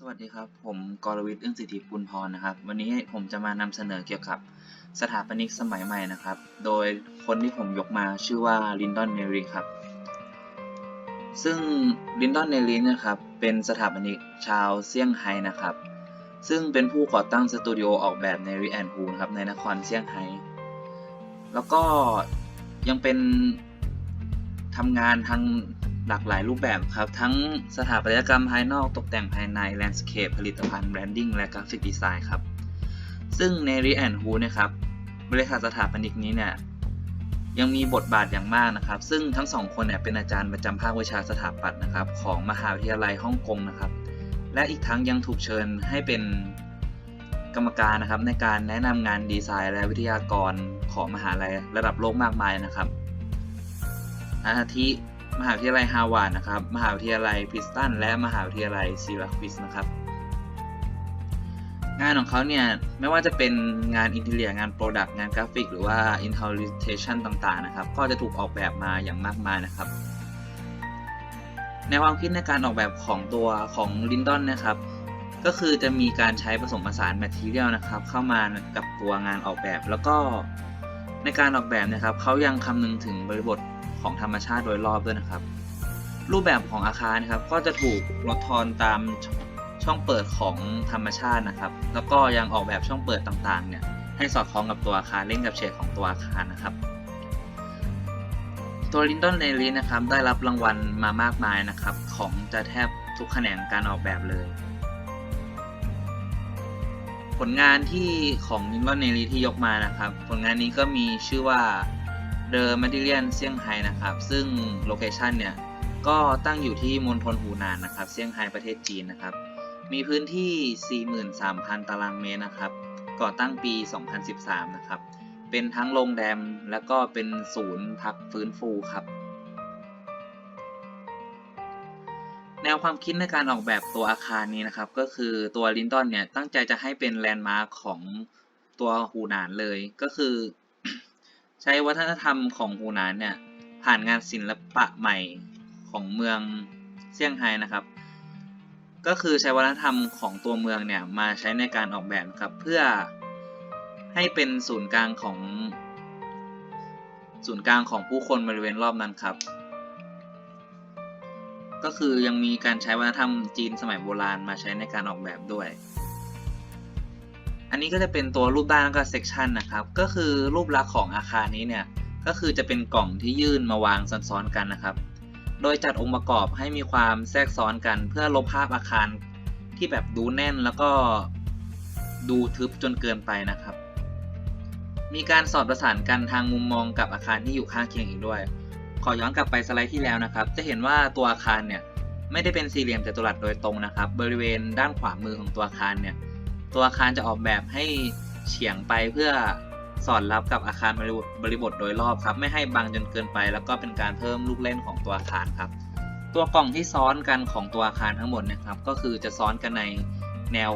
สวัสดีครับ ผมกรวิทย์อึ้งสิทธิปุณพรนะครับ วันนี้ผมจะมานำเสนอเกี่ยวกับสถาปนิกสมัยใหม่นะครับ โดยคนที่ผมยกมาชื่อว่าลินดอนเนรีครับ ซึ่งลินดอนเนรีนะครับเป็นสถาปนิกชาวเซี่ยงไฮ้นะครับ ซึ่งเป็นผู้ก่อตั้งสตูดิโอออกแบบในรีแอนฮูนครับในนครเซี่ยงไฮ้แล้วก็ยังเป็นทำงานทาง หลากหลายรูปแบบครับ ทั้งสถาปัตยกรรมภายนอกตกแต่งภายในแลนด์สเคปผลิตภัณฑ์แบรนดิ้งและกราฟิกดีไซน์ครับ ซึ่งในรีแอนฮูนะครับบริษัทสถาปนิกนี้เนี่ยยังมีบทบาทอย่างมากนะครับ ซึ่งทั้งสองคนเนี่ยเป็นอาจารย์ประจำภาควิชาสถาปัตย์นะครับ ของมหาวิทยาลัยฮ่องกงนะครับ และอีกทั้งยังถูกเชิญให้เป็นกรรมการนะครับ ในการแนะนำงานดีไซน์และวิทยากรของมหาลัยระดับโลกมากมายนะครับอาทิ มหาวิทยาลัยฮาวาดนะครับ มหาวิทยาลัยพิสตัน และมหาวิทยาลัยซีราคิสนะครับ งานของเขาเนี่ย ไม่ว่าจะเป็นงานอินเทเลียงานโปรดักต์งานกราฟิก หรือว่าอินเทอร์ลิเทชันต่างๆนะครับ ก็จะถูกออกแบบมาอย่างมากมายนะครับในความคิดในการออกแบบของตัวของลินดอนนะครับ ก็คือจะมีการใช้ผสมผสานแมทเทียลนะครับ เข้ามากับตัวงานออกแบบ แล้วก็ในการออกแบบนะครับเขายังคำนึงถึงบริบท ของธรรมชาติโดยรอบด้วยนะครับ รูปแบบของอาคารนะครับ ก็จะถูกลดทอนตามช่องเปิดของธรรมชาตินะครับ แล้วก็ยังออกแบบช่องเปิดต่างๆเนี่ยให้สอดคล้องกับตัวอาคารเล่นกับเฉดของตัวอาคารนะครับ ตัวลินดอนเนลีนะครับได้รับรางวัลมามากมายนะครับ ของจะแทบทุกแขนงการออกแบบเลย ผลงานที่ของลินดอนเนลีที่ยกมานะครับ ผลงานนี้ก็มีชื่อว่า The m a d i l i a n เซี่ยงไฮ้นะครับ ซึ่งโลเคชันเนี่ย ก็ตั้งอยู่ที่มณฑลหูหนานนะครับเซี่ยงไฮ้ประเทศจีนนะครับ มีพื้นที่ 43,000 ตารางเมตรนะครับ ก่อตั้งปี 2013 นะครับ เป็นทั้งโรงแรมและก็เป็นศูนย์พักฟื้นฟูครับ แนวความคิดในการออกแบบตัวอาคารนี้นะครับ ก็คือตัวลินดอนเนี่ยตั้งใจจะให้เป็นแลนด์มาร์คของตัวหูหนานเลยก็คือ ใช้วัฒนธรรมของฮูหนานเนี่ย ผ่านงานศิลปะใหม่ของเมืองเซี่ยงไฮ้นะครับ ก็คือใช้วัฒนธรรมของตัวเมืองเนี่ยมาใช้ในการออกแบบครับเพื่อให้เป็นศูนย์กลางของ ศูนย์กลางของผู้คนบริเวณรอบนั้นครับ ก็คือยังมีการใช้วัฒนธรรมจีนสมัยโบราณมาใช้ในการออกแบบด้วย อันนี้ก็จะเป็นตัวรูปด้านแล้วก็เซกชันนะครับ ก็คือรูปลักษณ์ของอาคารนี้เนี่ย ก็คือจะเป็นกล่องที่ยื่นมาวางซ้อนๆกันนะครับ โดยจัดองค์ประกอบให้มีความแทรกซ้อนกัน เพื่อลบภาพอาคารที่แบบดูแน่นแล้วก็ดูทึบจนเกินไปนะครับ มีการสอดประสานกันทางมุมมองกับอาคารที่อยู่ข้างเคียงอีกด้วย ขอย้อนกลับไปสไลด์ที่แล้วนะครับ จะเห็นว่าตัวอาคารเนี่ยไม่ได้เป็นสี่เหลี่ยมจัตุรัสโดยตรงนะครับ บริเวณด้านขวามือของตัวอาคารเนี่ย ตัวอาคารจะออกแบบให้เฉียงไปเพื่อสอดรับกับอาคารบริบทโดยรอบครับ ไม่ให้บังจนเกินไป แล้วก็เป็นการเพิ่มลูกเล่นของตัวอาคารครับ ตัวกล่องที่ซ้อนกันของตัวอาคารทั้งหมดนะครับ ก็คือจะซ้อนกันในแนว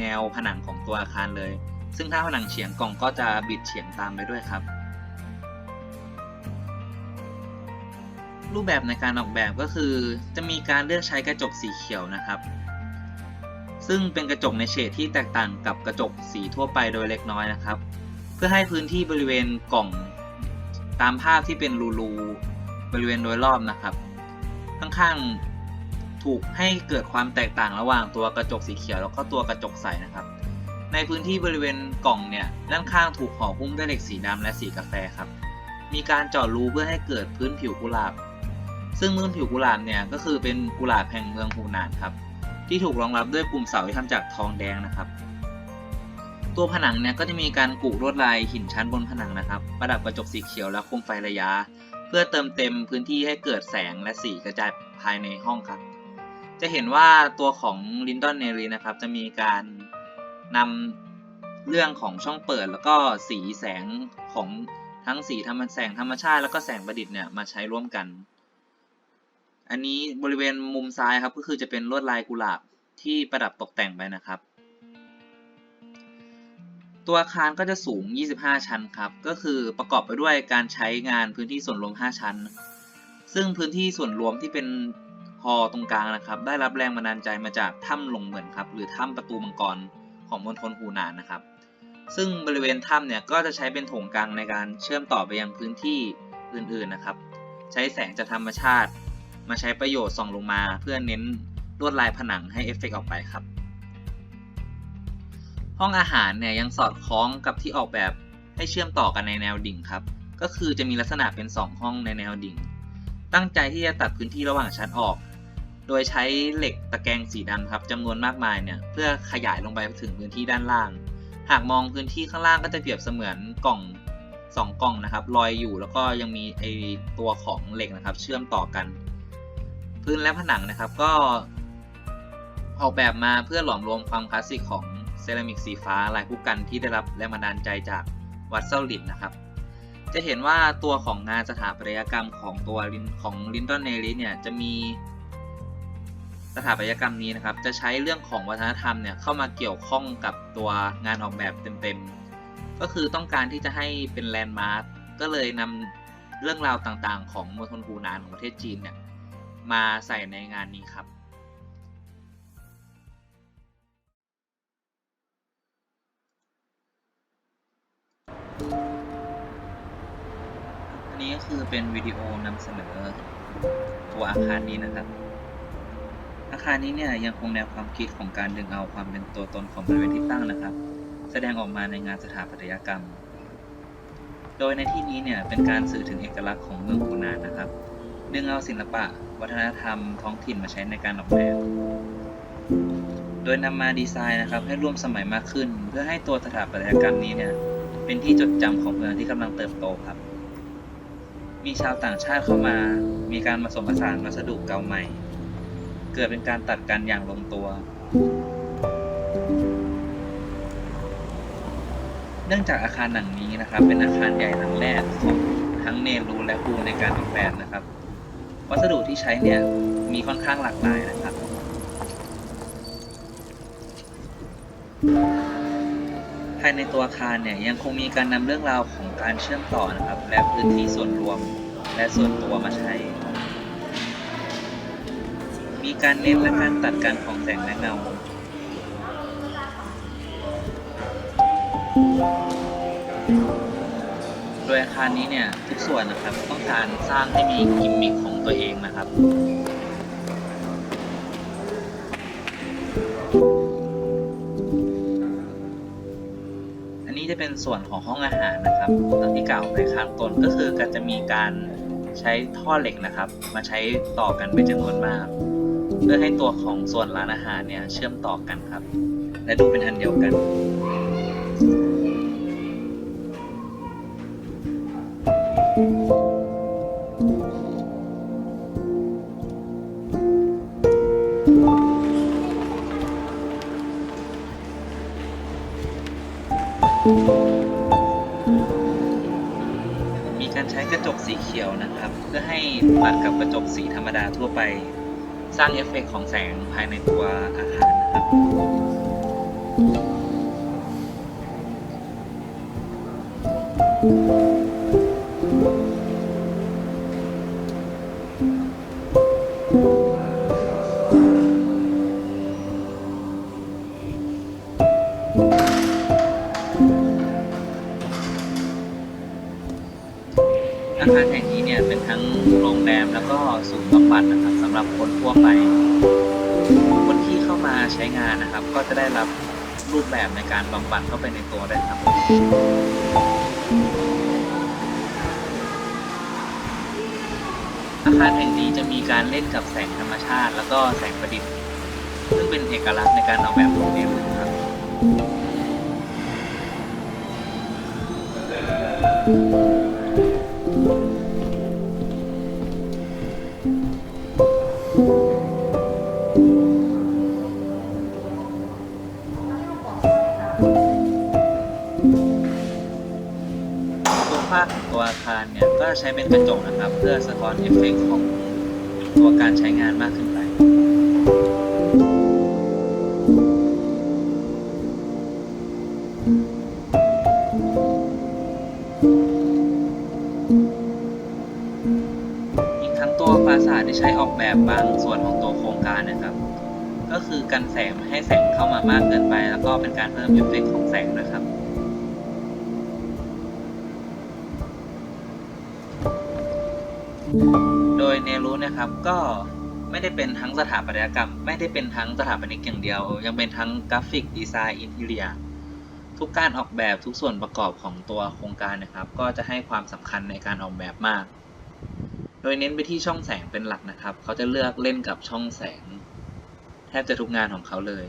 แนวผนังของตัวอาคารเลย ซึ่งถ้าผนังเฉียงกล่องก็จะบิดเฉียงตามไปด้วยครับ รูปแบบในการออกแบบก็คือ จะมีการเลือกใช้กระจกสีเขียวนะครับ ซึ่งเป็นกระจกในเฉดที่แตกต่างกับกระจกสีทั่วไปโดยเล็กน้อยนะครับ เพื่อให้พื้นที่บริเวณกล่องตามภาพที่เป็นรูๆบริเวณโดยรอบนะครับข้างๆถูกให้เกิดความแตกต่างระหว่างตัวกระจกสีเขียวแล้วก็ตัวกระจกใสนะครับ ในพื้นที่บริเวณกล่องเนี่ยด้านข้างถูกห่อหุ้มด้วยเหล็กสีดำและสีกาแฟครับ มีการเจาะรูเพื่อให้เกิดพื้นผิวกุหลาบ ซึ่งพื้นผิวกุหลาบเนี่ยก็คือเป็นกุหลาบแห่งเมืองฮูนานครับ ที่ถูกรองรับด้วยกลุ่มเสาที่ทำจากทองแดงนะครับ ตัวผนังเนี่ยก็จะมีการกุลวดลายหินชั้นบนผนังนะครับ ประดับกระจกสีเขียวและโคมไฟระยะ เพื่อเติมเต็มพื้นที่ให้เกิดแสงและสีกระจายภายในห้องครับ จะเห็นว่าตัวของลินดอนเนรีนะครับ จะมีการนำเรื่องของช่องเปิด แล้วก็สีแสงของทั้งสีธรรมแสงธรรมชาติ แล้วก็แสงประดิษฐ์เนี่ยมาใช้ร่วมกัน อันนี้บริเวณมุมซ้ายครับก็คือจะเป็นลวดลายกุหลาบที่ประดับตกแต่งไปนะครับ ตัวอาคารก็จะสูง 25 ชั้นครับ ก็คือประกอบไปด้วยการใช้งานพื้นที่ส่วนรวม 5 ชั้น ซึ่งพื้นที่ส่วนรวมที่เป็นฮอตรงกลางนะครับ ได้รับแรงบันดาลใจมาจากถ้ำหลงเหมือนครับ หรือถ้ำประตูมังกรของมณฑลหูหนานนะครับ ซึ่งบริเวณถ้ำเนี่ยก็จะใช้เป็นโถงกลางในการเชื่อมต่อไปยังพื้นที่อื่นๆนะครับ ใช้แสงจากธรรมชาติ มาใช้ประโยชน์ส่องลงมาเพื่อเน้นลวดลายผนังให้เอฟเฟกต์ออกไปครับ ห้องอาหารเนี่ยยังสอดคล้องกับที่ออกแบบให้เชื่อมต่อกันในแนวดิ่งครับ ก็คือจะมีลักษณะเป็น 2 ห้องในแนวดิ่ง ตั้งใจที่จะตัดพื้นที่ระหว่างชั้นออก โดยใช้เหล็กตะแกรงสีดำครับจำนวนมากมายเนี่ยเพื่อขยายลงไปถึงพื้นที่ด้านล่าง หากมองพื้นที่ข้างล่างก็จะเปรียบเสมือนกล่องสองกล่องนะครับลอยอยู่แล้วก็ยังมีไอตัวของเหล็กนะครับ เชื่อมต่อกัน พื้นและผนังนะครับก็ออกแบบมาเพื่อหลอมรวมความคลาสสิกของเซรามิกสีฟ้าลายผู้กันที่ได้รับแรงบันดาลใจจากวัดเซาลินนะครับ จะเห็นว่าตัวของงานสถาปัตยกรรมของตัวของลินดอนเนลิเนี่ยจะมีสถาปัตยกรรมนี้นะครับ จะใช้เรื่องของวัฒนธรรมเนี่ยเข้ามาเกี่ยวข้องกับตัวงานออกแบบเต็มๆ ก็คือต้องการที่จะให้เป็นแลนด์มาร์กก็เลยนำเรื่องราวต่างๆ ของมณฑลหูหนานของประเทศจีนเนี่ย มาใส่ในงานนี้ครับ อันนี้ก็คือเป็นวิดีโอนำเสนอตัวอาคารนี้นะครับ อาคารนี้เนี่ยยังคงแนวความคิดของการดึงเอาความเป็นตัวตนของบริเวณที่ตั้งนะครับ แสดงออกมาในงานสถาปัตยกรรม โดยในที่นี้เนี่ยเป็นการสื่อถึงเอกลักษณ์ของเมืองหูนานนะครับ ดึงเอาศิลปะ วัฒนธรรมท้องถิ่นมาใช้ในการออกแบบ โดยนำมาดีไซน์นะครับ ให้ร่วมสมัยมากขึ้น เพื่อให้ตัวสถาปัตยกรรมนี้เนี่ยเป็นที่จดจำของเมืองที่กำลังเติบโตครับ มีชาวต่างชาติเข้ามา มีการผสมผสานวัสดุเก่าใหม่ เกิดเป็นการตัดกันอย่างลงตัว เนื่องจากอาคารหลังนี้นะครับ เป็นอาคารใหญ่หลังแรกของทั้งเนรูและภูในการออกแบบนะครับ วัสดุที่ใช้เนี่ยมีค่อนข้างหลากหลายนะครับภายในตัวอาคารเนี่ยยังคงมีการนำเรื่องราวของการเชื่อมต่อนะครับ และพื้นที่ส่วนรวมและส่วนตัวมาใช้ มีการเน้นและการตัดกันของแสงและเงา โดยอาคารนี้เนี่ยทุกส่วนนะครับต้องการสร้างให้มีกิมมิคของ ตัวเองนะครับอันนี้จะเป็นส่วนของห้องอาหารนะครับตามที่กล่าวไปข้างต้นก็คือการจะมีการใช้ท่อเหล็กนะครับ มาใช้ต่อกันเป็นจำนวนมาก เพื่อให้ตัวของส่วนร้านอาหารเนี่ยเชื่อมต่อกันครับ และดูเป็นอันเดียวกันมี กับกระจกสีธรรมดาทั่วไป สร้างเอฟเฟกต์ของแสงภายในตัวอาคารนะครับ อาคารแห่งนี้เนี่ยเป็นทั้งโรงแรมแล้วก็ศูนย์บำบัดนะครับสำหรับคนทั่วไป คนที่เข้ามาใช้งานนะครับ ก็จะได้รับรูปแบบในการบำบัดเข้าไปในตัวได้ครับอาคารแห่งนี้จะมีการเล่นกับแสงธรรมชาติ แล้วก็แสงประดิษฐ์ ซึ่งเป็นเอกลักษณ์ในการออกแบบของเนรูครับตัว ฝ้าของตัวอาคารเนี่ยก็ใช้เป็นกระจกนะครับ เพื่อสะท้อนเอฟเฟกต์ของตัวการใช้งานมากขึ้นไปอ ใช้ออกแบบบางส่วนของตัวโครงการนะครับ ก็คือกันแสงไม่ให้แสงเข้ามามากเกินไป แล้วก็เป็นการเพิ่มเอฟเฟกต์ของแสงนะครับโดยเนรู้นะครับก็ไม่ได้เป็นทั้งสถาปัตยกรรม ไม่ได้เป็นทั้งสถาปนิกอย่างเดียว ยังเป็นทั้งกราฟิกดีไซน์อินทีเรียทุกการออกแบบทุกส่วนประกอบของตัวโครงการนะครับ ก็จะให้ความสำคัญในการออกแบบมาก โดยเน้นไปที่ช่องแสงเป็นหลักนะครับ เขาจะเลือกเล่นกับช่องแสง แทบจะทุกงานของเขาเลย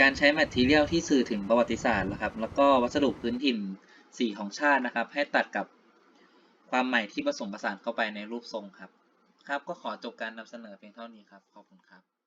การใช้แมททีเรียลที่สื่อถึงประวัติศาสตร์นะครับ แล้วก็วัสดุพื้นถิ่นสีของชาตินะครับ ให้ตัดกับความใหม่ที่ผสมผสานเข้าไปในรูปทรงครับ ครับก็ขอจบการนำเสนอเพียงเท่านี้ครับ ขอบคุณครับ